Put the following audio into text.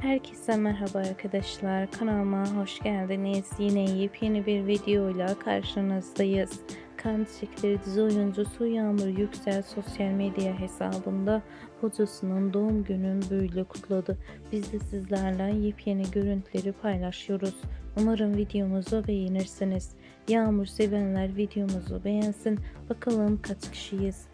Herkese merhaba arkadaşlar. Kanalıma hoş geldiniz. Yine yepyeni bir videoyla karşınızdayız. Kan Çiçekleri dizi oyuncusu Yağmur Yüksel sosyal medya hesabında kocasının doğum gününü böyle kutladı. Biz de sizlerle yepyeni görüntüleri paylaşıyoruz. Umarım videomuzu beğenirsiniz. Yağmur sevenler videomuzu beğensin. Bakalım kaç kişiyiz.